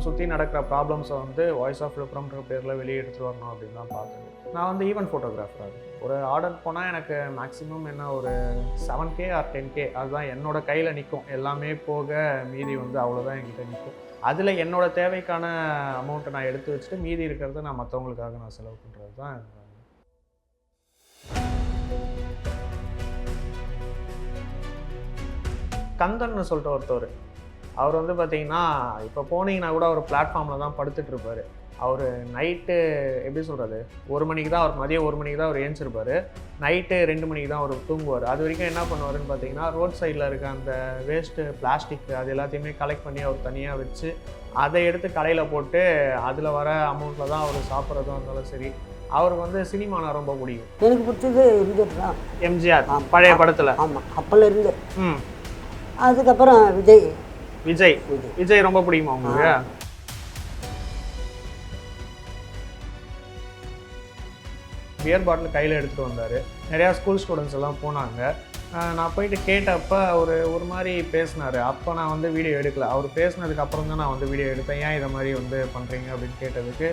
சுற்றி நடக்கிற ப்ராப்ளம்ஸை வந்து வாய்ஸ் ஆஃப் விழுப்புரம்ன்ற பேரில் வெளியே எடுத்துகிட்டு வரணும் அப்படின்னு தான் பார்த்தேன் நான் வந்து ஈவெண்ட் ஃபோட்டோகிராஃபராக ஒரு ஆர்டர் போனால் எனக்கு மேக்ஸிமம் என்ன ஒரு seven K or ten K அதுதான் என்னோடய கையில் நிற்கும் எல்லாமே போக மீதி வந்து அவ்வளோதான் என்கிட்ட நிற்கும் அதில் என்னோடய தேவைக்கான அமௌண்ட்டை நான் எடுத்து வச்சுட்டு மீதி இருக்கிறத நான் மற்றவங்களுக்காக நான் செலவு பண்ணுறது தான் கந்தன்னு சொல்லிட்டு ஒருத்தவர். அவர் வந்து பார்த்தீங்கன்னா இப்போ போனீங்கன்னா கூட அவர் பிளாட்ஃபார்மில் தான் படுத்துட்டு இருப்பாரு. அவர் நைட்டு எப்படி சொல்கிறது ஒரு மணிக்கு தான் அவர் மதியம் ஒரு மணிக்கு தான் அவர் ஏஞ்சிருப்பார். நைட்டு ரெண்டு மணிக்கு தான் அவர் தூங்குவார். அது வரைக்கும் என்ன பண்ணுவாருன்னு பார்த்தீங்கன்னா ரோட் சைடில் இருக்க அந்த வேஸ்ட்டு பிளாஸ்டிக் அது எல்லாத்தையுமே கலெக்ட் பண்ணி அவர் தனியாக வச்சு அதை எடுத்து கடையில் போட்டு அதில் வர அமௌண்ட்டில் தான் அவர் சாப்பிட்றதும் இருந்தாலும் சரி அவருக்கு வந்து சினிமானா ரொம்ப பிடிக்கும். எனக்கு பிடிச்சது எம்ஜிஆர் தான் எம்ஜிஆர். பழைய படத்தில். ஆமாம் அப்போல இருந்து. ம். அதுக்கப்புறம் விஜய். விஜய். விஜய். விஜய் ரொம்ப பிடிக்குமா உங்களுக்கு? பியர் பாட்டில் கையில் எடுத்துகிட்டு வந்தார். நிறையா ஸ்கூல் ஸ்டூடெண்ட்ஸ் எல்லாம் போனாங்க. நான் போயிட்டு கேட்டப்ப அவர் ஒரு மாதிரி பேசினார். அப்போ நான் வந்து வீடியோ எடுக்கல. அவர் பேசினதுக்கு அப்புறம் தான் நான் வந்து வீடியோ எடுத்தேன். ஏன் இதை மாதிரி வந்து பண்ணுறீங்க அப்படின்னு கேட்டதுக்கு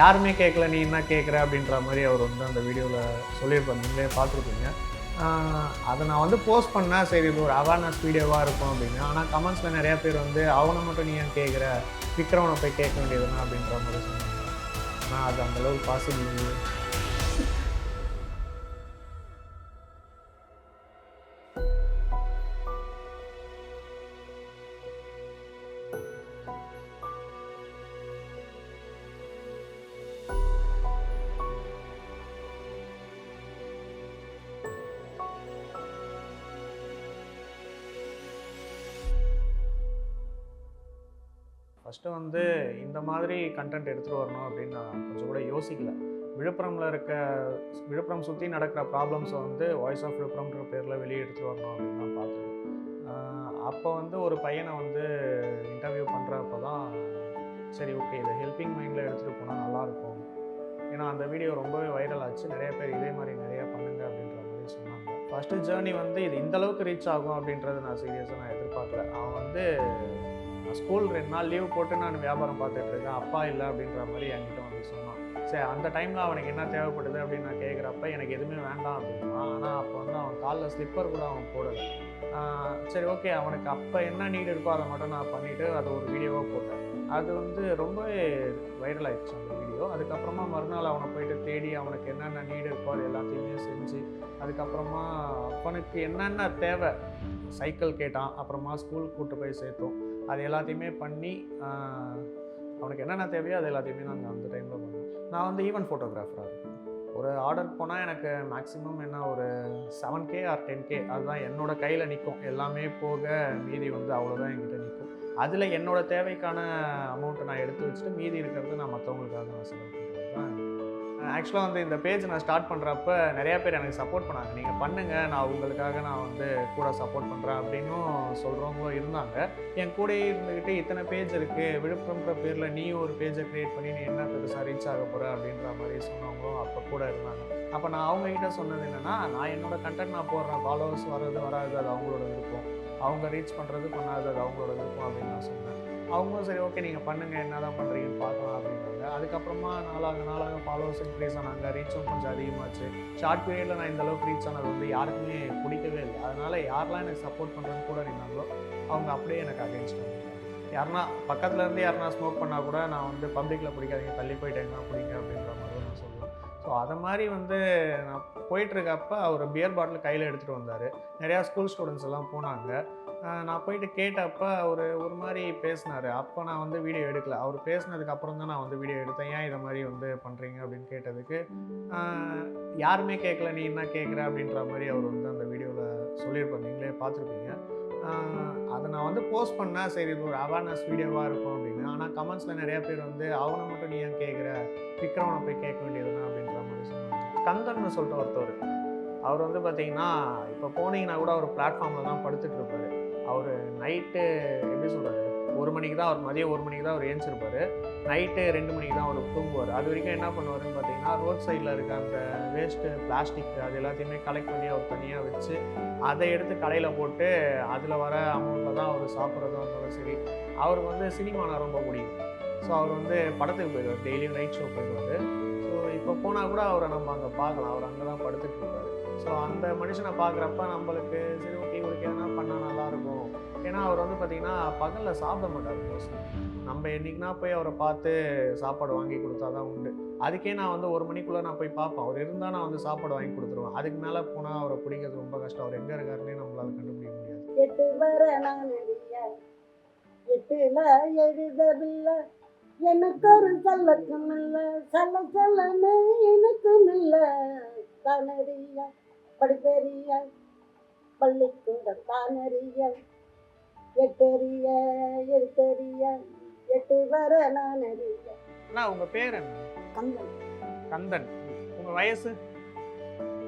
யாருமே கேட்கல நீ என்ன கேட்குற அப்படின்ற மாதிரி அவர் வந்து அந்த வீடியோவில் சொல்லியிருப்பார். நீங்களே பார்த்துருப்பீங்க. அதை நான் வந்து போஸ்ட் பண்ணால் சரி இது ஒரு அவேர்னஸ் வீடியோவாக இருக்கும் அப்படின்னு ஆனால் கமெண்ட்ஸில் நிறைய பேர் வந்து அவனை மட்டும் நீ ஏன் கேட்குற விக்ரமனை போய் கேட்க வேண்டியதுனா அப்படின்ற மாதிரி சொன்னாங்க. ஆனால் அது அந்தளவுக்கு பாசிபிள் ஃபஸ்ட்டு வந்து இந்த மாதிரி கண்டென்ட் எடுத்துகிட்டு வரணும் அப்படின்னு நான் கொஞ்சம் கூட யோசிக்கல. விழுப்புரமில் இருக்க விழுப்புரம் சுற்றி நடக்கிற ப்ராப்ளம்ஸை வந்து வாய்ஸ் ஆஃப் விழுப்புரம்ன்ற பேரில் வெளியே எடுத்துகிட்டு வரணும் அப்படின்னு தான் பார்த்தேன். அப்போ வந்து ஒரு பையனை வந்து இன்டர்வியூ பண்ணுறப்ப தான் சரி ஓகே இதை ஹெல்பிங் மைண்டில் எடுத்துகிட்டு போனால் நல்லாயிருக்கும் ஏன்னா அந்த வீடியோ ரொம்பவே வைரல் ஆச்சு. நிறைய பேர் இதே மாதிரி நிறைய பண்ணுங்க அப்படின்ற மாதிரி சொன்னாங்க. ஃபஸ்ட்டு ஜேர்னி வந்து இது இந்தளவுக்கு ரீச் ஆகும் அப்படின்றத நான் சீரியஸாக நான் எதிர்பார்க்கல. அவன் வந்து ஸ்கூல் ரெண்டு நாள் லீவ் போட்டு நான் வியாபாரம் பார்த்துட்டு இருக்கேன். அப்பா இல்லை அப்படின்ற மாதிரி என்கிட்ட வந்து சொன்னான். சரி அந்த டைமில் அவனுக்கு என்ன தேவைப்படுது அப்படின்னு நான் கேட்குறப்ப எனக்கு எதுவுமே வேண்டாம் அப்படின்னா ஆனால் அப்போ வந்து அவன் காலில் ஸ்லிப்பர் கூட அவன் போடலை. சரி ஓகே அவனுக்கு அப்போ என்ன நீடு இருக்கோ அதை மட்டும் நான் பண்ணிவிட்டு அதை ஒரு வீடியோவாக போட்டேன். அது வந்து ரொம்பவே வைரல் ஆயிடுச்சு அந்த வீடியோ அதுக்கப்புறமா மறுநாள் அவனை போயிட்டு தேடி அவனுக்கு என்னென்ன நீடு இருக்கோ அது எல்லாத்தையுமே செஞ்சு அதுக்கப்புறமா அவனுக்கு என்னென்ன தேவை சைக்கிள் கேட்டான். அப்புறமா ஸ்கூல் கூட்டு போய் சேர்த்தோம். அது எல்லாத்தையுமே பண்ணி அவனுக்கு என்னென்ன தேவையோ அது எல்லாத்தையுமே நாங்கள் அந்த டைமில் பண்ணோம் நான் வந்து ஈவெண்ட் ஃபோட்டோகிராஃபராக இருக்கேன். ஒரு ஆர்டர் போனால் எனக்கு மேக்ஸிமம் என்ன ஒரு seven K or ten K அதுதான் என்னோடய கையில் நிற்கும் எல்லாமே போக மீதி வந்து அவ்வளோதான் என்கிட்ட நிற்கும் அதில் என்னோடய தேவைக்கான அமௌண்ட்டை நான் எடுத்து வச்சுட்டு மீதி இருக்கிறத நான் மற்றவங்களுக்காக நான் செலவு பண்ணுறது தான் ஆக்சுவலாக வந்து இந்த பேஜ் நான் ஸ்டார்ட் பண்ணுறப்ப நிறையா பேர் எனக்கு சப்போர்ட் பண்ணாங்க. நீங்கள் பண்ணுங்கள் நான் உங்களுக்காக நான் வந்து கூட சப்போர்ட் பண்ணுறேன் அப்படின்னும் சொல்கிறவங்களும் இருந்தாங்க. என் கூட இருந்துக்கிட்டு இத்தனை பேஜ் இருக்குது விழுப்புரம்ன்ற பேரில் நீ ஒரு பேஜை க்ரியேட் பண்ணி நீ என்ன பெருசாக ரீச் ஆக போகிற அப்படின்ற மாதிரி சொன்னவங்களும் அப்போ கூட இருந்தாங்க. அப்போ நான் அவங்ககிட்ட சொன்னது என்னென்னா நான் என்னோட கண்டென்ட் நான் போடுறேன் ஃபாலோவர்ஸ் வர்றது வராது அது அவங்களோட விருப்பம். அவங்க ரீச் பண்ணுறது பண்ணாது அது அவங்களோட விருப்பம் அப்படின்னு நான் சொன்னேன். அவங்களும் சரி ஓகே நீங்கள் பண்ணுங்கள் என்ன தான் பண்ணுறீங்கன்னு பார்க்கலாம் அப்படின்னு. அதுக்கப்புறமா நாளாக நாளாக ஃபாலோவர்ஸ் இன்க்ரீஸ் ஆனாங்க. ரீச்சும் கொஞ்சம் அதிகமாச்சு. ஷார்ட் பீரியடில் நான் இந்த அளவுக்கு ரீச் ஆனது வந்து யாருக்குமே பிடிக்கவே இல்லை. அதனால் யாரெல்லாம் எனக்கு சப்போர்ட் பண்ணுறேன்னு கூட இருந்தாங்களோ அவங்க அப்படியே எனக்கு அகேன்ஸ்ட் பண்ணாங்க யாருன்னா பக்கத்துல இருந்து யாருனா ஸ்மோக் பண்ணால் கூட நான் வந்து பப்ளிக்கில் பிடிக்காதீங்க தள்ளி போயிட்டேங்க பிடிங்க அப்படின்ற மாதிரி நான் சொல்லுவேன் ஸோ அதை மாதிரி வந்து நான் போயிட்டுருக்கப்ப அவர் பியர் பாட்டில் கையில் எடுத்துகிட்டு வந்தார். நிறையா ஸ்கூல் ஸ்டூடெண்ட்ஸ் எல்லாம் போனாங்க. நான் போயிட்டு கேட்டப்ப அவர் ஒரு மாதிரி பேசினார். அப்போ நான் வந்து வீடியோ எடுக்கல. அவர் பேசினதுக்கு அப்புறம் தான் நான் வந்து வீடியோ எடுத்தேன். ஏன் இதை மாதிரி வந்து பண்ணுறீங்க அப்படின்னு கேட்டதுக்கு யாருமே கேட்கல நீ என்ன கேட்குற அப்படின்ற மாதிரி அவர் வந்து அந்த வீடியோவில் சொல்லியிருப்பார். நீங்களே பார்த்துருப்பீங்க. அதை நான் வந்து போஸ்ட் பண்ணால் சரி இது ஒரு அவேர்னஸ் வீடியோவாக இருக்கும் அப்படின்னு. ஆனால் கமெண்ட்ஸில் நிறைய பேர் வந்து அவனை மட்டும் நீ ஏன் கேட்குற விக்ரமனை போய் கேட்க வேண்டியதுதான். அப்படின்ற மாதிரி சொன்னாங்க. கந்தன்னு சொல்லிட்டு ஒருத்தவர். அவர் வந்து பார்த்தீங்கன்னா இப்போ போனீங்கன்னா கூட அவர் பிளாட்ஃபார்மில் தான் படுத்துட்டு இருப்பாரு. அவர் நைட்டு எப்படி சொல்கிறது ஒரு மணிக்கு தான் அவர் மதியம் ஒரு மணிக்கு தான் அவர் ஏஞ்சிருப்பார் நைட்டு ரெண்டு மணிக்கு தான் அவர் தூங்குவார். அது வரைக்கும் என்ன பண்ணுவாருன்னு பார்த்தீங்கன்னா ரோட் சைடில் இருக்க அந்த வேஸ்ட்டு பிளாஸ்டிக் அது எல்லாத்தையுமே கலெக்ட் பண்ணி அவர் தனியாக வச்சு அதை எடுத்து கடையில் போட்டு அதில் வர அமௌண்ட்டில் தான் அவர் சாப்பிட்றதும் இருந்தாலும் சரி அவருக்கு வந்து சினிமானா ரொம்ப பிடிக்கும். ஸோ அவர் வந்து படத்துக்கு போயிடுவார். டெய்லியும் நைட் ஷோ போயிடுவார். இப்போ போனால் கூட அவரை நம்ம அங்கே பார்க்கலாம். அவர் அங்கே தான் படுத்துட்டு இருப்பாரு. ஸோ அந்த மனுஷனை பார்க்குறப்ப நம்மளுக்கு சரி ஓகே இவருக்கு எதனா பண்ணால் நல்லாயிருக்கும் ஏன்னா அவர் வந்து பார்த்திங்கன்னா பகலில் சாப்பிட மாட்டார் மோஸ்ட்லி நம்ம என்னைக்குனா போய் அவரை பார்த்து சாப்பாடு வாங்கி கொடுத்தா தான் உண்டு. அதுக்கே நான் வந்து ஒரு மணிக்குள்ளே நான் போய் பார்ப்பேன். அவர் இருந்தால் நான் வந்து சாப்பாடு வாங்கி கொடுத்துருவேன். அதுக்கு மேலே போனால் அவரை பிடிக்கிறது ரொம்ப கஷ்டம். அவர் எங்கே இருக்காருன்னே நம்மளால் கண்டுபிடிக்க முடியாது. எட்டு வர நான் எழுதவில்லை. எனக்கு ஒரு சல்லக்கம் இல்ல சல்ல சல்லன்னு எனக்கும் இல்ல தானறிய படிப்பெரிய பள்ளிக்கூட தானறிய எட்டறிய எழுத்தறிய எட்டு வர நான் அறிய அண்ணா உங்கள் பேர் என்ன? கந்தன். கந்தன். உங்கள் வயசு?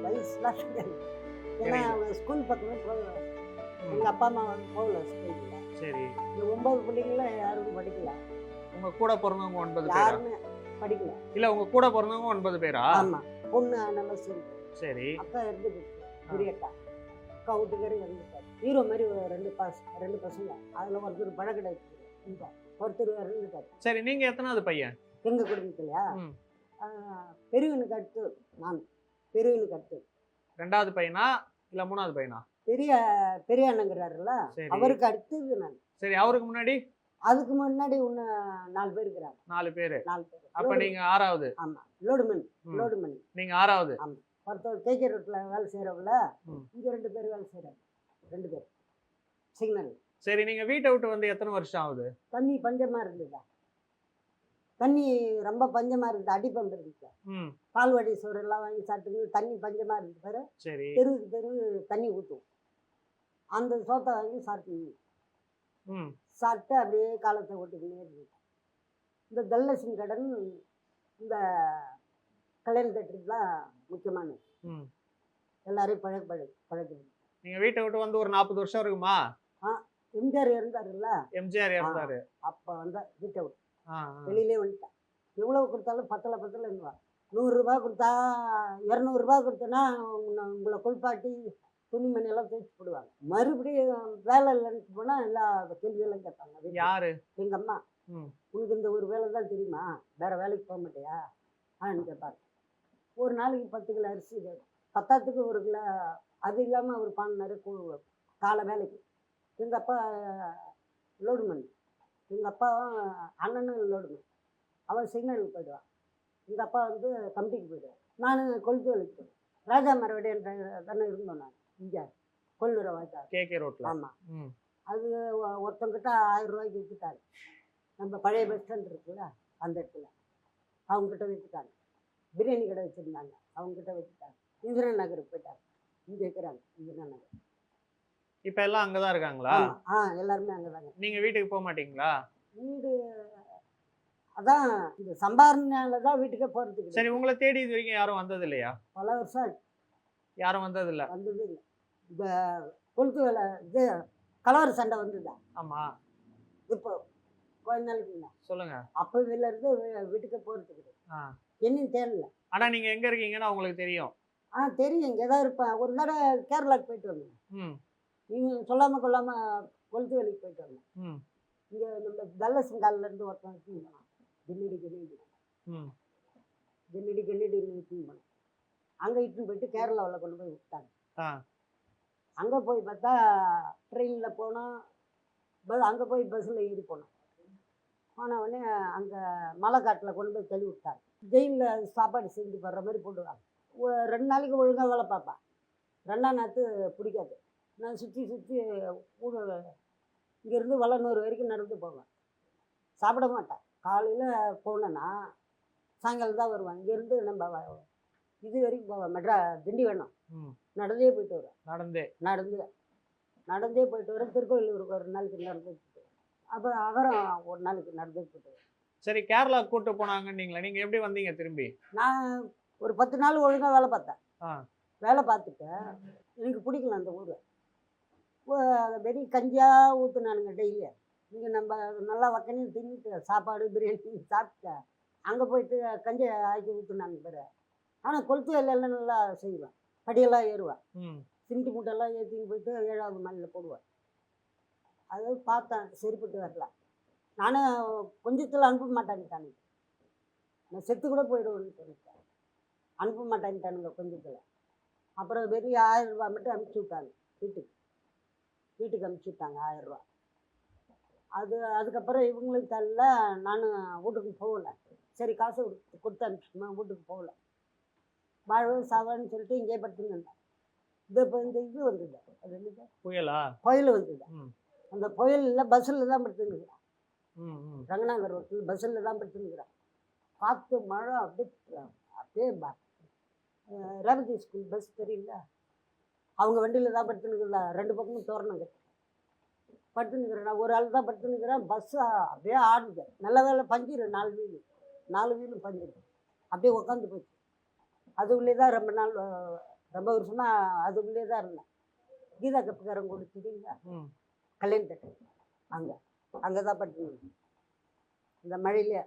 வயசுலாம் ஏன்னா ஸ்கூல் பக்கமே போகல. எங்க அப்பா அம்மா வந்து போகல ஸ்கூல்ல சரி. இந்த ஒன்பது பிள்ளைங்களும் யாரும் படிக்கல. உங்கள் கூட பிறந்தவங்க ஒன்பது பேரா? யாருமே படிக்கல. இல்லை உங்கள் கூட பிறந்தவங்க ஒன்பது பேரா? ஆமா. பொண்ணு நல்லா சரி. சரி அக்கா இருந்து பெரிய அக்கா அக்கா வீட்டுக்காரர் இருந்துட்டார் ஹீரோ மாதிரி ஒரு ரெண்டு பச ரெண்டு பசங்க. அதுல ஒருத்தர் பழக்கடை இந்த ஒருத்தர் இருந்துட்டார் சரி நீங்கள் எத்தனாவது பையன்? எங்க குடும்பத்துலயா ம். ஆஹ், பெரியவனுக்கு அடுத்து நான். பெரியவனுக்கு அடுத்து. ரெண்டாவது பையனா? இல்லை மூணாவது பையனா? பெரிய பெரிய அண்ணங்கிறாருல்ல? சரி. அவருக்கு அடுத்தது நான். சரி அவருக்கு முன்னாடி? அதுக்கு முன்னாடி ஒன்று நாலு பேர் இருக்கிறாங்க. நாலு பேர். நாலு பேர். அப்போ நீங்கள் ஆறாவது. ஆமா. லோடுமன். லோடுமன் நீங்கள் ஆறாவது. ஒருத்தர் கேகே ரோட்டில் வேலை செய்கிறவங்கள ம். இங்கே ரெண்டு பேர் வேலை செய்கிறாங்க ரெண்டு பேர். சிக்னல் சரி நீங்கள் வீட்டை விட்டு வந்து எத்தனை வருஷம் ஆகுது? தண்ணி பஞ்சமாக இருந்ததா. தண்ணி ரொம்ப பஞ்சமாக இருந்தது. அடிப்பம்பு இருந்துச்சு. ம். பால்வாடி சோறு எல்லாம் வாங்கி சாப்பிட்டு தண்ணி பஞ்சமாக இருந்தது பாரு. தெருவுக்கு தெரு தண்ணி ஊற்றும் அந்த சோத்தை வாங்கி சாப்பிட்டு சாப்பிட்டு அப்படியே காலத்தை ஓட்டிக்கினே இருந்தது இந்த தல்லசின் கடன் இந்த கல்யாண தேட்டருக்குலாம் முக்கியமானது ம். எல்லாரையும் பழக பழக பழகுது நீங்கள் வீட்டை விட்டு வந்து ஒரு நாற்பது வருஷம் இருக்குமா? எம்ஜிஆர் இருந்தாருல்ல எம்ஜிஆர் இறந்தாரு. அப்போ வந்தா வீட்டை விட்டு. ஆ ஆ. வெளியிலே வந்துட்டேன். எவ்வளவு கொடுத்தாலும் பத்தலை பத்தலை இருந்துவா நூறுரூபா கொடுத்தா இரநூறுபா கொடுத்தேன்னா உங்களை குளிப்பாட்டி துணிமணி எல்லாம் தேய்ச்சி போடுவாங்க. மறுபடியும் வேலை இல்லைன்னு போனால் எல்லா கேள்வியெல்லாம் கேட்பாங்க. யாரு? எங்க அம்மா. உனக்கு இந்த ஒரு வேலை தான் தெரியுமா? வேற வேலைக்கு போக மாட்டியா? ஆன்னு கேட்பாங்க. ஒரு நாளைக்கு பத்து கிலோ அரிசி பத்தாத்துக்கு ஒரு கிலோ அது இல்லாமல் கூழ் வரும். காலை வேலைக்கு. எங்கள் அப்பா லோடு மண் எங்கள் அப்பாவும் அண்ணனும் லோடு மண் அவன் சிக்னலுக்கு போயிடுவான். எங்கள் அப்பா வந்து கமிட்டிக்கு போயிடுவான் நான் கொளுத்து வேலைக்கு போயிடுவேன். ராஜா மரவடி என்ற தானே இருந்தோம் நான். இங்கே கொள்ளுற வாய்க்கா கே கே ரோட்டில் ஆமாம் அது ஒருத்தங்கிட்ட ஆயிரம் ரூபாய்க்கு விற்றுட்டாங்க நம்ம பழைய பஸ் ஸ்டாண்ட் இருக்குல்ல அந்த இடத்துல. அவங்ககிட்ட விற்றுட்டாங்க பிரியாணி கடை வச்சுருந்தாங்க. அவங்ககிட்ட விற்றுட்டாங்க இந்திரா நகருக்கு போயிட்டாங்க. இங்கே இருக்கிறாங்க இந்திரா நகர் இப்போ எல்லாம் அங்கே தான் இருக்காங்களா. ஆ எல்லாருமே அங்கே தாங்க நீங்கள் வீட்டுக்கு போக மாட்டீங்களா? வீடு அதான் இந்த சம்பாரணையால தான் வீட்டுக்கே போகிறதுக்கு சரி உங்களை தேடி இது வரைக்கும் யாரும் வந்தது இல்லையா பல வருஷம். யாரும் வந்தது இல்லை வந்தது இல்லை. கொளுத்து வேலை இது கலவர சண்டை வந்ததா? ஆமாம் இப்போ கொஞ்ச நாளைக்கு. சொல்லுங்க. அப்போ இதுல இருந்து வீட்டுக்கே போகிறதுக்கு என்னன்னு தெரியல ஆனால் நீங்கள் எங்கே இருக்கீங்கன்னு அவங்களுக்கு தெரியும். ஆ தெரியும். இங்கே தான் இருப்பேன். ஒரு தடவை கேரளாக்கு போயிட்டு வந்தேன். ம். நீங்கள் சொல்லாமல் கொள்ளாமல் கொளுத்து வேலைக்கு போயிட்டு வந்தேன். இங்கே நம்ம தல்லசிங்காலில் இருந்து ஒருத்தன் வச்சுன்னு போனான் கிண்ணிடி ம். கிண்ணிடி கிண்ணிடி இட்டுன்னு போனான் அங்கே இட்டுன்னு போயிட்டு கேரளாவில் கொண்டு போய் விட்டாங்க. ஆ. அங்கே போய் பார்த்தா ட்ரெயினில் போனோம். பஸ் அங்கே போய் பஸ்ஸில் ஏறி போனோம். போன உடனே அங்கே மலைக்காட்டில் கொண்டு போய் தள்ளி விட்டாங்க. ஜெயிலில் சாப்பாடு செஞ்சு போடுற மாதிரி போட்டுருவாங்க ரெண்டு நாளைக்கு ஒழுங்காக வேலை பார்ப்பேன் ரெண்டாம் நாற்று பிடிக்காது. நான் சுற்றி சுற்றி ஊட இங்கேருந்து வளநூறு வரைக்கும் நடந்து போவேன். சாப்பிட மாட்டேன். காலையில் போனேன்னா சாயங்காலம் தான் வருவேன். இங்கேருந்து நம்ம இது வரைக்கும் போவேன். மெட்ரா திண்டி வேணும் நடந்தே போயிட்டு வருவேன் நடந்தே. நடந்து. நடந்தே போயிட்டு வரேன் திருக்கோயிலூருக்கு ஒரு நாளைக்கு நடந்து அப்புறம் அகரம் ஒரு நாளைக்கு நடந்தே போயிட்டு சரி கேரளா கூட்டு போனாங்கன்னீங்களா. நீங்கள் எப்படி வந்தீங்க திரும்பி? நான் ஒரு பத்து நாள் ஒழுங்காக வேலை பார்த்தேன். ஆ. வேலை பார்த்துட்டு எனக்கு பிடிக்கல அந்த ஊர் வெறி கஞ்சியாக ஊற்றுனானுங்க டெய்லி இங்கே நம்ம நல்லா வக்கனையும் தின்னுட்டு சாப்பாடு பிரியாணி சாப்பிட்டு அங்கே போயிட்டு கஞ்சி ஆக்கி ஊற்றுனாங்க பேர். ஆனால் கொளுத்து வேலையெல்லாம் நல்லா செய்வேன். படியெல்லாம் ஏறுவேன் சிமெண்ட் மூட்டையெல்லாம் ஏற்றின்னு போயிட்டு ஏழாவது மாடியில் போடுவேன் அது பார்த்தேன் சரிப்பட்டு வரல. நானும் கொஞ்சத்தில் அனுப்ப மாட்டேன்ட்டானுங்க. நான் செத்து கூட போயிடுவேன்னு சொல்லிட்டேன். அனுப்ப மாட்டேன்ட்டானுங்க கொஞ்சத்தில். அப்புறம் வெறும் ஆயிரம் மட்டும் அனுப்பிச்சி விட்டாங்க வீட்டுக்கு. வீட்டுக்கு அனுப்பிச்சி விட்டாங்க ஆயிரம் அது அதுக்கப்புறம் இவங்களுக்கு தரல நானும் வீட்டுக்கு போகல. சரி காசு கொடுத்து அனுப்பிச்சிட்டுமா வீட்டுக்கு போகல. வாழ்வு சாவான்னு சொல்லிட்டு இங்கேயே படுத்துன்னு இது இப்போ இந்த இது வந்தது. அது என்னது? புயலா? புயல் வந்தது. ம். அந்த புயலில் பஸ்ஸில் தான் ம் ரங்கநாதர் ரோட்டில் பஸ்ஸில் தான் படுத்துருக்குறேன். காற்று மழை அப்படியே அப்படியே ரேவதி ஸ்கூல் பஸ் தெரியல. அவங்க வண்டியில் தான் படுத்துனுக்குறா ரெண்டு பக்கமும் தோரணம் கட்டி. படுத்துனுக்குறேன் நான் ஒரு ஆள் தான் படுத்துனுக்குறேன் பஸ் அப்படியே ஆடுது. நல்ல வேலை பஞ்சிரு நாலு வீலு. நாலு வீலும் பஞ்சிரு அப்படியே உட்காந்து போச்சு. அது உள்ளே தான் ரொம்ப நாள் ரொம்ப வருஷமாக அது உள்ளே தான் இருந்தேன். கீதா கப்புக்காரன் கூட தெரியுங்களா? கல்யாணத்துக்கு அங்கே. அங்கே தான் படுத்துனது இந்த மழையிலே.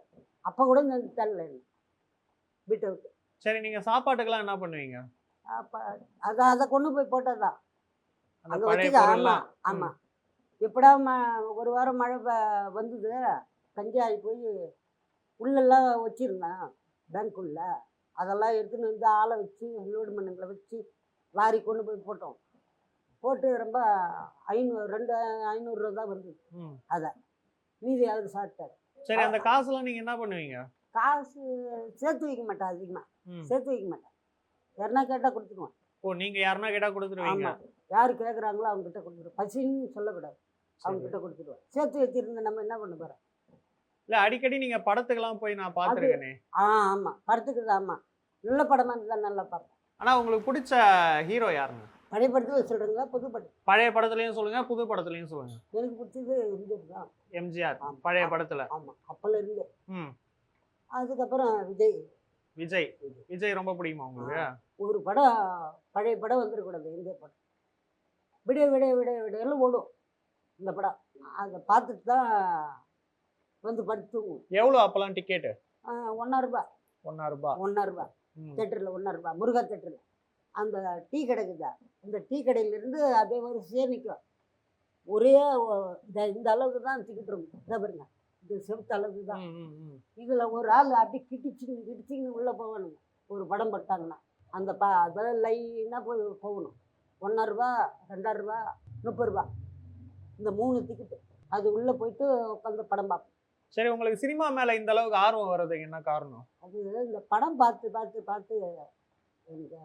அப்போ கூட இந்த தரல என்ன? வீட்டை விட்டு. சரி நீங்க சாப்பாட்டுக்கெல்லாம் என்ன பண்ணுவீங்க? அப்போ அதை அதை கொண்டு போய் போட்டதா? அந்த அங்கே வச்சுக்க ஆமாம் ஆமாம் எப்படா ம ஒரு வாரம் மழை வந்தது. கஞ்சி ஆகி போய் உள்ளெல்லாம் வச்சுருந்தேன். பேங்க்குள்ள அதெல்லாம் எடுத்துன்னு வந்து ஆளை வச்சு லோடு மண்ணுங்களை வச்சு லாரி கொண்டு போய் போட்டோம். போட்டு ரொம்ப ஐநூறு ரெண்டு ஐநூறுரூவா தான் வந்தது ம். மீதி அவர் சாப்பிட்டாரு. சரி அந்த காசுலாம் நீங்க என்ன பண்ணுவீங்க? காசு சேர்த்து வைக்க மாட்டேன் அதிகமாக சேர்த்து வைக்க மாட்டேன். யாருன்னா கேட்டால் கொடுத்துக்குவேன் ஓ நீங்க யாருன்னா கேட்டா கொடுத்துருவீங்க? யார் கேட்குறாங்களோ அவங்ககிட்ட கொடுத்துருவேன். பசின்னு சொல்லக்கூடாது. அவங்ககிட்ட கொடுத்துருவேன். சேர்த்து வச்சிருந்து நம்ம என்ன பண்ண போகிறோம் இல்ல அடிக்கடி நீங்க படத்துக்கெல்லாம் போய் நான் பார்த்துருக்கேனே ஆ ஆமாம் படத்துக்கு ஆமாம் நல்ல படமாக இருந்தால் நல்லா பார்ப்பேன் ஆனா உங்களுக்கு பிடிச்ச ஹீரோ யாருங்க? பழைய படத்தில் சொல்கிறீங்களா புது படம்? பழைய படத்துலயும் சொல்லுங்க புது படத்துலயும் சொல்லுங்க. எனக்கு பிடிச்சது இந்தியன் தான். எம்ஜிஆர் ஆமா. பழைய படத்துல. ஆமாம் அப்போல இருந்து. ம். அதுக்கப்புறம் விஜய். விஜய். விஜய். ரொம்ப பிடிக்குமா உங்களுக்கு? ஒரு படம் பழைய படம் வந்துடக்கூடாது இந்திய படம். விடிய விடிய விடிய விடையெல்லாம் ஓடும். இந்த படம். அதை பார்த்துட்டு தான் வந்து படுத்து எவ்வளவு அப்பெல்லாம் டிக்கெட்டு ஒன்றா ரூபாய் ஒன்னா ரூபாய் ஒன்றா ரூபாய் ம். தேட்டரில் ஒன்றா ரூபாய் முருகா தேட்டரில் அந்த டீ கடைக்குதா. இந்த டீ கடையிலேருந்து அப்படியே வரிசையாக நிற்கும் ஒரே இந்த இந்த அளவுக்கு தான் டிக்கெட் இருக்கும். இதை பாருங்க. இது செவத்து அளவுக்கு தான். இதில் ஒரு ஆள் அப்படியே கிட்டிச்சின்னு கிட்டிச்சின்னு உள்ளே போகணுங்க. ஒரு படம் பட்டாங்கன்னா. அந்த ப அதெல்லாம் லைனாக போய் போகணும். ஒன்றா ரூபா ரெண்டாயிரம் ரூபா முப்பது ரூபா இந்த மூணு டிக்கெட்டு அது உள்ளே போயிட்டு உட்காந்து படம் பார்ப்போம். சரி உங்களுக்கு சினிமா மேல இந்த அளவுக்கு ஆர்வம் வர்றதுக்கு என்ன காரணம்? அது இந்த படம் பார்த்து பார்த்து பார்த்து எனக்கு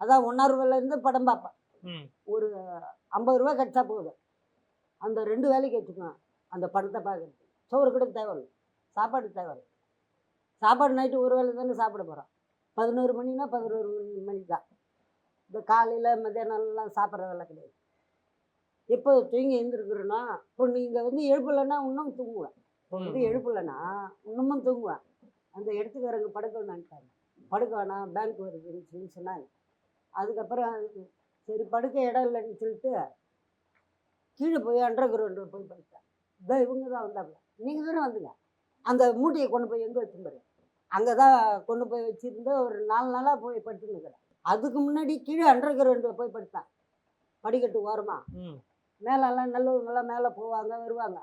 அதான் ஒன்றா ரூபாயிலேருந்து படம் பார்ப்பேன். ஒரு ஐம்பது ரூபா கிடச்சா போதும். அந்த ரெண்டு வேலைக்கு வச்சுக்குவேன் அந்த படத்தை பார்க்குறது சோறு கூட தேவையில்லை சாப்பாடு தேவையில்லை. சாப்பாடு நைட்டு ஒரு வேளை தானே சாப்பிட போகிறோம் பதினோரு மணினா பதினோரு மணி மணி தான் இந்த காலையில் மத்தியானம்லாம் சாப்பிட்ற வேலை கிடையாது. எப்போ தூங்கி எழுந்திருக்கிறோன்னா இப்போ நீங்கள் வந்து எழுப்பலைன்னா இன்னும் தூங்குவேன். இப்போ வந்து. எழுப்பலைன்னா இன்னமும் தூங்குவேன் அந்த இடத்துக்காரங்க படுக்க வேணான்ட்டாங்க. படுக்க வேணாம் பேங்க் வருதுன்னு சொல்லி சொன்னாங்க. அதுக்கப்புறம் சரி படுக்க இடம் இல்லைன்னு சொல்லிட்டு கீழே போய் அண்டர் கிரவுண்டு போய் படுத்தேன் இதோ இவங்க தான் வந்தாங்க நீங்கள் தானே வந்தீங்க? அந்த மூட்டையை கொண்டு போய் எங்கே வச்சுருப்பாரு அங்கே தான் கொண்டு போய் வச்சுருந்து ஒரு நாலு நாளாக போய் படுத்துன்னுக்கிறேன் அதுக்கு முன்னாடி கீழே அண்டர் கிரவுண்டில் போய் படுத்தேன் படிக்கட்டு ஓரமா. ம். மேலெல்லாம் நல்லவங்கெல்லாம் மேலே போவாங்க வருவாங்க.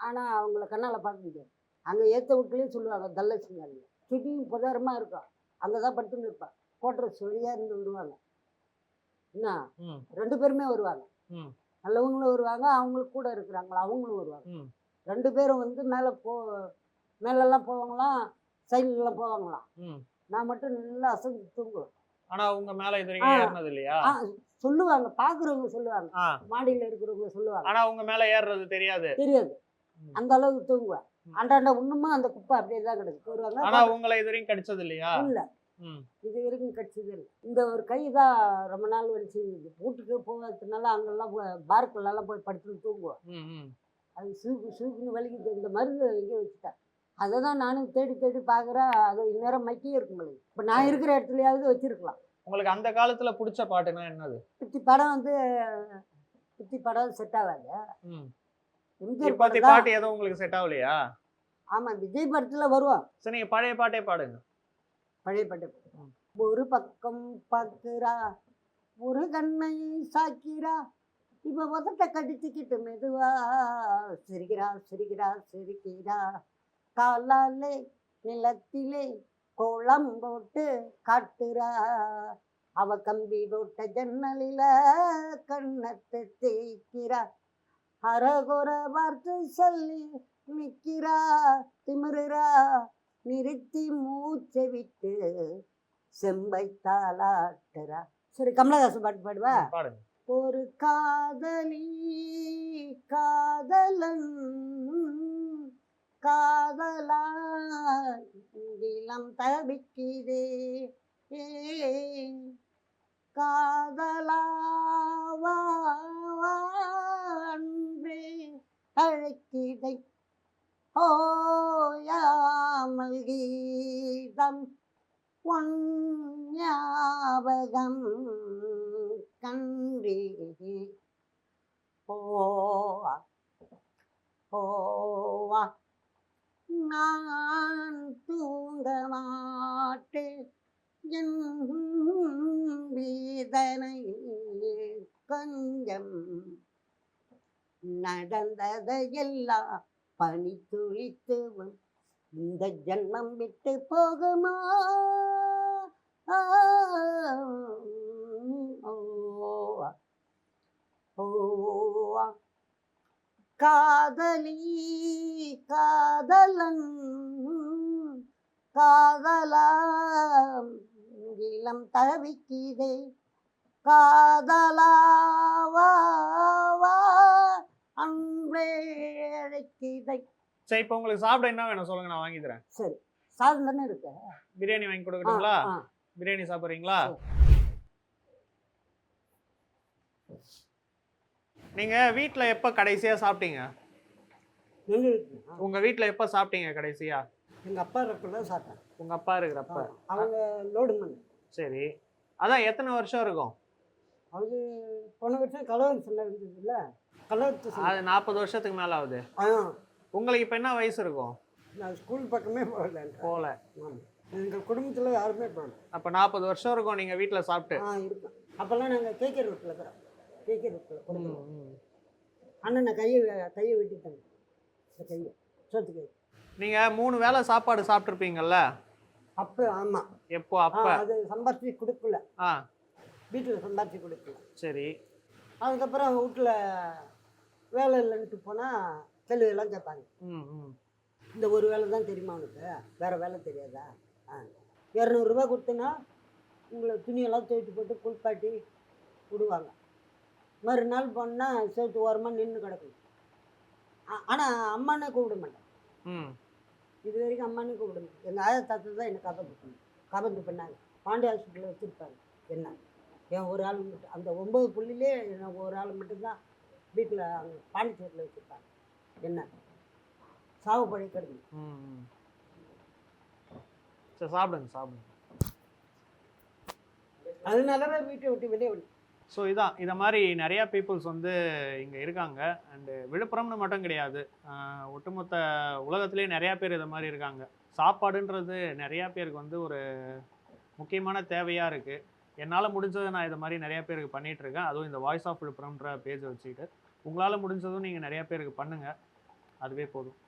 ஆனால் அவங்கள கண்ணால் பார்க்க முடியாது. அங்கே ஏற்ற வீட்லேயும் சொல்லுவாங்க தல்லசிங்காங்க சுற்றியும் புதாரமாக இருக்கும். அங்கே தான் படுத்துன்னு இருப்பான் கோட்டரஸ் வழியாக இருந்து வருவாங்க என்ன? ரெண்டு பேருமே வருவாங்க. நல்லவங்களும் வருவாங்க அவங்களுக்கு கூட இருக்கிறாங்களா அவங்களும் வருவாங்க. ரெண்டு பேரும் வந்து மேலே போ மேலெல்லாம் போவாங்களாம் சைட்லலாம் போவாங்களாம் நான் மட்டும் நல்லா அசந்து தூங்குவேன். ஆனா உங்க மேல இது வரைக்கும் ஆ. ஏறினது இல்லையா? சொல்லுவாங்க பார்க்குறவங்க சொல்லுவாங்க. மாடியில் இருக்கிறவங்க சொல்லுவாங்க. ஆனா உங்க மேல ஏறுறது தெரியாது. தெரியாது. அந்த அளவுக்கு தூங்குவேன். அண்டாண்ட இன்னுமும் அந்த குப்பை அப்படியே தான் கிடக்கு. வருவாங்க ஆனா உங்களை இது வரைக்கும் கடிச்சது இல்லையா இல்லை இது வரைக்கும் கிடச்சது இல்லை. இந்த ஒரு கை தான் ரொம்ப நாள் வலிச்சு. வீட்டுக்கு போகிறதுனால அங்கெல்லாம் போய் பார்க்கெல்லாம் போய் படுத்துட்டு தூங்குவோம் அது சூக்கு சூக்குன்னு வலிக்குது. இந்த மருந்து எங்கே வச்சுட்டேன். அதை தான் நானும் தேடி தேடி பார்க்குறேன். அது இந்நேரம் மைக்கே இருக்க. முடியாது இப்போ நான் இருக்கிற இடத்துலையாவது வச்சுருக்கலாம். உங்களுக்கு அந்த காலத்துல பிடிச்ச பாட்டுனா என்னது? பித்தி படம் வந்து பித்தி படம் செட் ஆகாது. இப்பத்தி. பாட்டு எதுவும் உங்களுக்கு செட் ஆகலையா? ஆமா விஜய் படத்துல வருவோம். சரி நீங்க பழைய பாட்டே பாடுங்க. பழைய பாட்டு ஒரு பக்கம் பார்க்கிறா ஒரு கண்ணை சாக்கிறா இப்ப உதட்ட கடிச்சுக்கிட்டு மெதுவா சிரிக்கிறா சிரிக்கிறா சிரிக்கிறா. காலாலே நிலத்திலே கோலம் போட்டு காட்டுறா. அவ கம்பி போட்ட ஜன்னலில கண்ணத்தை தேய்க்கிறா. அரகுற வார்த்தை சொல்லி நிக்கிறா திமிருறா நிறுத்தி மூச்சை விட்டு செம்பை தாளாட்டுறா. சரி கமலஹாசன் பாட்டு பாடுவா? ஒரு காதலி காதலன் காதலா இளம் தவிக்கிறே ஏ காதலாவே அழைக்கிடை ஓயாமல் கீதம் உன் ஞாபகம் கண்டி. போவா போவா நான் தூங்க மாட்டேன். என் வேதனை கொஞ்சம் நடந்ததையெல்லாம் பனி துளித்து இந்த ஜன்மம் விட்டு போகுமா? காதலி காதலன் காதலாம் இளம் தவிக்கிதே. காதலாவா வா, அன்பே அழைக்கிதை. சரி இப்போ உங்களுக்கு சாப்பிட என்ன வேணும் சொல்லுங்க நான் வாங்கி தரேன் சரி சாதம் தானே இருக்கு? பிரியாணி வாங்கி கொடுக்கட்டுங்களா. பிரியாணி சாப்பிட்றீங்களா? நீங்க வீட்ல எப்ப கடைசியா சாப்பிட்டீங்க? உங்க வீட்ல எப்ப சாப்பிட்டீங்க கடைசியா? எங்க அப்பா இருப்பதான் சாப்பிட்டேன். உங்க அப்பா இருக்கிறப்ப அவங்க லோடு பண்ண. சரி. அதான் எத்தனை வருஷம் இருக்கும்? அவங்க போன வருஷம் கலவரம் சொன்ன இருந்ததுல்ல? கலவரத்து அது நாற்பது வருஷத்துக்கு மேல ஆகுது. ஆ. உங்களுக்கு இப்ப என்ன வயசு இருக்கும்? நான் ஸ்கூல் பக்கமே போகல ஆமாம் எங்கள் குடும்பத்தில் யாருமே போகல. அப்ப நாற்பது வருஷம் இருக்கும் நீங்க வீட்ல சாப்பிட்டு. ஆ இருக்கும். அப்போல்லாம் நாங்கள் கேக்கர் வீட்டில் இருக்கிறோம். கேக்கர் வீட்டில் குடும்பம். ம். அண்ணனை கையை கையை வெட்டிட்டாங்க. இந்த கையை. சோத்து கை நீங்க மூணு வேளை சாப்பாடு சாப்பிட்டுருப்பீங்கல்ல? அப்போ ஆமாம் எப்போ அப்ப? அது சம்பாரிச்சு கொடுக்கல. ஆ. வீட்டில் சம்பாரிச்சு கொடுக்கல. சரி. அதுக்கப்புறம் வீட்டில் வேலை இல்லைன்ட்டு போனால் கேள்வியெல்லாம் கேட்பாங்க. ம் ம். இந்த ஒரு வேலை தான் தெரியுமா உனக்கு? வேறு வேலை தெரியாதா? ஆ. இரநூறுபா கொடுத்தனா உங்களை துணியெல்லாம் துவைட்டு போட்டு குளிப்பாட்டி விடுவாங்க. மறுநாள் போனால் சேர்த்து ஓரமாக நின்று கிடக்கும். ஆனால் அம்மானே கூப்பிட மாட்டேன் ம். இது வரைக்கும் அம்மானே கூப்பிட மாட்டேன் எங்கள் ஆயா தாத்தா தான் என்னை காப்பாற்று பண்ணாங்க காப்பாற்று பண்ணாங்க பாண்டி ஹாஸ்பிட்டலில் வச்சுருப்பாங்க. என்ன? என் ஒரு ஆள் மட்டும் அந்த ஒம்பது புள்ளிலே எனக்கு ஒரு ஆள் மட்டும்தான் வீட்டில் அங்கே பாண்டிச்சேரியில் வச்சுருப்பாங்க. என்ன? சாவு ம் ம். சரி சாப்பிடுங்க சாப்பிடுங்க. அதனால தான் வீட்டை விட்டு வெளியே வந்து ஸோ இதான். இதை மாதிரி நிறையா பீப்புள்ஸ் வந்து இங்கே இருக்காங்க. அண்டு விழுப்புரம்னு மட்டும் கிடையாது. ஒட்டுமொத்த உலகத்திலே நிறையா பேர் இதை மாதிரி இருக்காங்க. சாப்பாடுன்றது நிறையா பேருக்கு வந்து ஒரு முக்கியமான தேவையாக இருக்குது என்னால் முடிஞ்சதை நான் இது மாதிரி நிறையா பேருக்கு பண்ணிகிட்ருக்கேன் அதுவும் இந்த வாய்ஸ் ஆஃப் விழுப்புரம்ன்ற பேஜை வச்சுக்கிட்டு. உங்களால் முடிஞ்சதும் நீங்கள் நிறையா பேருக்கு பண்ணுங்கள் அதுவே போதும்.